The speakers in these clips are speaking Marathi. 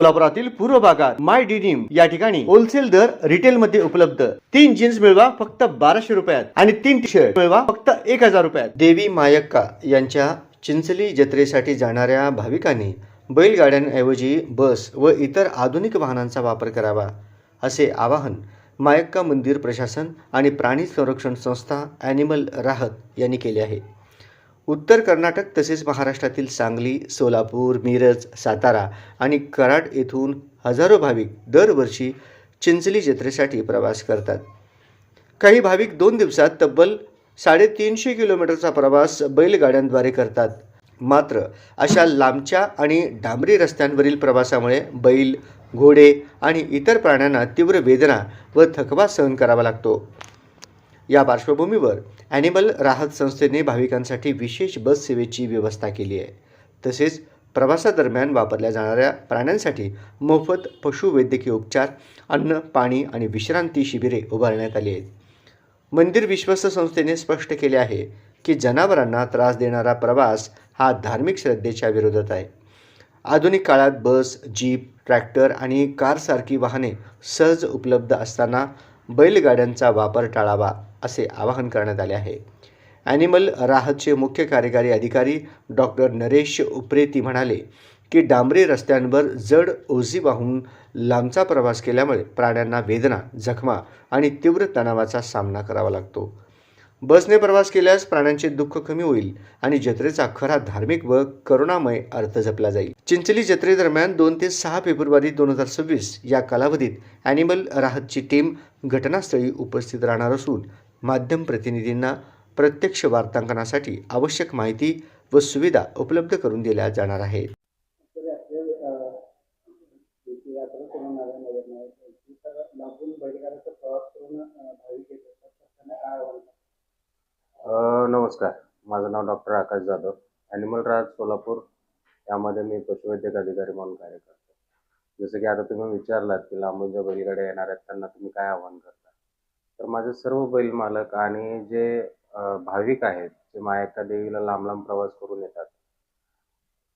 कोल्हापुरातील पूर्व भागात माय डिनिम या ठिकाणी होलसेल दर रिटेल मध्ये उपलब्ध. तीन जीन्स मिळवा फक्त बाराशे रुपयात आणि तीन टी शर्ट मिळवा फक्त एक हजार रुपयात. देवी मायक्का यांच्या चिंचली जत्रेसाठी जाणाऱ्या भाविकांनी बैलगाड्यांऐवजी बस व इतर आधुनिक वाहनांचा वापर करावा असे आवाहन मायक्का मंदिर प्रशासन आणि प्राणी संरक्षण संस्था ॲनिमल राहत यांनी केले आहे. उत्तर कर्नाटक तसेच महाराष्ट्रातील सांगली सोलापूर मिरज सातारा आणि कराड येथून हजारो भाविक दरवर्षी चिंचली जत्रेसाठी प्रवास करतात. काही भाविक दोन दिवसात तब्बल साडेतीनशे किलोमीटरचा प्रवास बैलगाड्यांद्वारे करतात. मात्र अशा लांबच्या आणि डांबरी रस्त्यांवरील प्रवासामुळे बैल घोडे आणि इतर प्राण्यांना तीव्र वेदना व थकवा सहन करावा लागतो. या पार्श्वभूमीवर ॲनिमल राहत संस्थेने भाविकांसाठी विशेष बस सेवेची व्यवस्था केली आहे. तसेच प्रवासादरम्यान वापरल्या जाणाऱ्या प्राण्यांसाठी मोफत पशुवैद्यकीय उपचार अन्न पाणी आणि विश्रांती शिबिरे उभारण्यात आली आहेत. मंदिर विश्वस्त संस्थेने स्पष्ट केले आहे की जनावरांना त्रास देणारा प्रवास हा धार्मिक श्रद्धेच्या विरोधात आहे. आधुनिक काळात बस जीप ट्रॅक्टर आणि कारसारखी वाहने सहज उपलब्ध असताना बैलगाड्यांचा वापर टाळावा. असे आवाहन करण्यात आले आहे. ॲनिमल राहतचे मुख्य कार्यकारी अधिकारी डॉक्टर नरेश उप्रेती म्हणाले की डांबरी रस्त्यांवर जड ओझी वाहून लांबचा प्रवास केल्यामुळे प्राण्यांना वेदना जखमा आणि तीव्र तणावाचा सामना करावा लागतो. बसने प्रवास केल्यास प्राण्यांचे दुःख कमी होईल आणि जत्रेचा खरा धार्मिक व करुणामय अर्थ जपला जाईल. चिंचली जत्रेदरम्यान दोन ते सहा फेब्रुवारी दोन हजार सव्वीस या कालावधीत ॲनिमल राहतची टीम घटनास्थळी उपस्थित राहणार असून माध्यम प्रतिनिधींना प्रत्यक्ष वार्तांकनासाठी आवश्यक माहिती व सुविधा उपलब्ध करून दिल्या जाणार आहेत. नमस्कार. माझं नाव डॉक्टर आकाश जाधव. ॲनिमल राज सोलापूर. यामध्ये मी पशुवैद्यक अधिकारी म्हणून कार्य करतो. जसं की आता तुम्ही विचारलात की लांबून ज्या बैलगाड्या येणार आहेत त्यांना तुम्ही काय आव्हान करता? तर माझे सर्व बैल मालक आणि जे भाविक आहेत जे मायक्का देवीला लांब लांब प्रवास करून येतात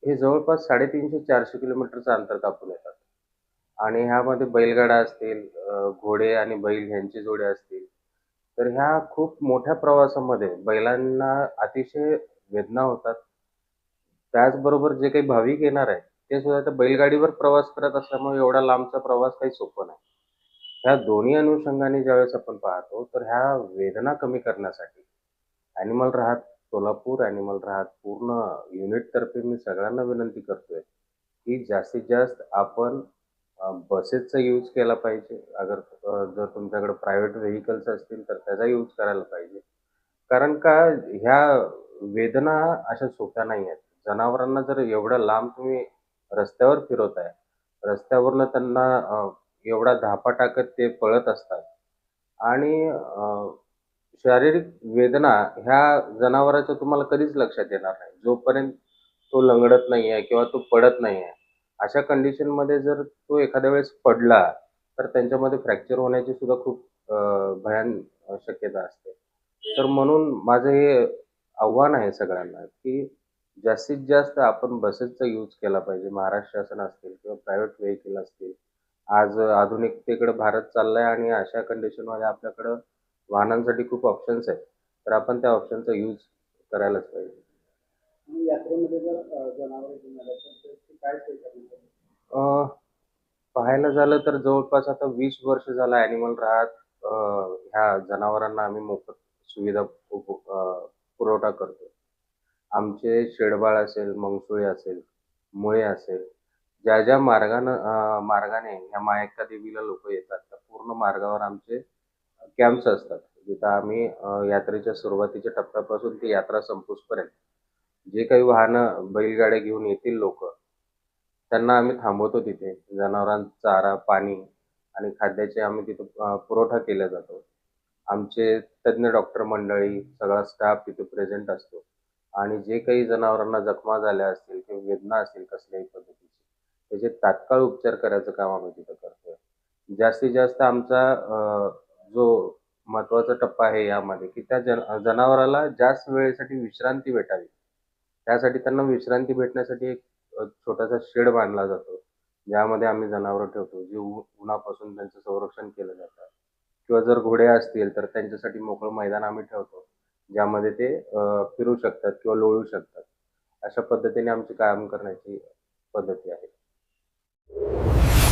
हे जवळपास साडेतीनशे चारशे किलोमीटरचं अंतर कापून येतात. आणि ह्यामध्ये बैलगाडा असतील घोडे आणि बैल ह्यांची जोडे असतील तर ह्या खूप मोठ्या प्रवासामध्ये बैलांना अतिशय वेदना होतात. त्याचबरोबर जे काही भाविक येणार आहेत ते सुद्धा त्या बैलगाडीवर प्रवास करत असल्यामुळे एवढा लांबचा प्रवास काही सोपं नाही. ह्या दोन्ही अनुषंगाने ज्यावेळेस आपण पाहतो तर ह्या वेदना कमी करण्यासाठी ॲनिमल राहत सोलापूर ॲनिमल राहत पूर्ण युनिटतर्फे मी सगळ्यांना विनंती करतोय की जास्तीत जास्त आपण बसेसचा यूज केला पाहिजे. अगर जर तुमच्याकडे प्रायव्हेट व्हेकल्स असतील तर त्याचा यूज करायला पाहिजे. कारण का ह्या वेदना अशा सोप्या नाही आहेत. जनावरांना जर एवढं लांब तुम्ही रस्त्यावर फिरवताय रस्त्यावरनं त्यांना एवढा धापा टाकत ते पळत असतात. आणि शारीरिक वेदना ह्या जनावराच्या तुम्हाला कधीच लक्षात येणार नाही. जोपर्यंत तो लंगडत नाही आहे किंवा तो पडत नाही आहे अशा कंडिशनमध्ये जर तो एखाद्या वेळेस पडला तर त्यांच्यामध्ये फ्रॅक्चर होण्याची सुद्धा खूप भयान शक्यता असते. तर म्हणून माझं हे आव्हान आहे सगळ्यांना की जास्तीत जास्त आपण बसेसचा यूज केला पाहिजे. महाराष्ट्र शासन असतील किंवा प्रायव्हेट व्हेकल असतील आज आधुनिकतेकडे भारत चाललाय आणि अशा कंडिशनमध्ये आपल्याकडं वाहनांसाठी खूप ऑप्शन्स आहेत. तर आपण त्या ऑप्शनचा यूज करायलाच पाहिजे. पाहायला झालं तर जवळपास आता वीस वर्ष झालं ॲनिमल राहत ह्या जनावरांना आम्ही मोफत सुविधा पुरवठा करतो आमचे शेडबाळ असेल मंगसुळे असेल मुळे असेल ज्या ज्या मार्गानं मार्गाने ह्या मायका देवीला लोक येतात त्या पूर्ण मार्गावर आमचे कॅम्प्स असतात. जिथं आम्ही यात्रेच्या सुरुवातीच्या टप्प्यापासून ती यात्रा संपूसपर्यंत जे काही वाहनं बैलगाड्या घेऊन येतील लोक त्यांना आम्ही थांबवतो तिथे. जनावरांचा चारा पाणी आणि खाद्याचे आम्ही तिथं पुरवठा केला जातो. आमचे तज्ज्ञ डॉक्टर मंडळी सगळा स्टाफ तिथे प्रेझेंट असतो. आणि जे काही जनावरांना जखमा झाल्या असतील किंवा वेदना असतील कसल्याही पद्धती त्याचे तात्काळ उपचार करायचं काम आम्ही तिथं करतोय. जास्तीत जास्त आमचा जो महत्त्वाचा टप्पा आहे यामध्ये की त्या जन जनावराला जास्त वेळेसाठी विश्रांती भेटावी. त्यासाठी त्यांना विश्रांती भेटण्यासाठी एक छोटासा शेड बांधला जातो. ज्यामध्ये आम्ही जनावरं ठेवतो जे उन्हापासून त्यांचं संरक्षण केलं जातं. किंवा जर घोडे असतील तर त्यांच्यासाठी मोकळं मैदान आम्ही ठेवतो ज्यामध्ये ते फिरू शकतात किंवा लोळू शकतात. अशा पद्धतीने आमची काम करण्याची पद्धती आहे. 何?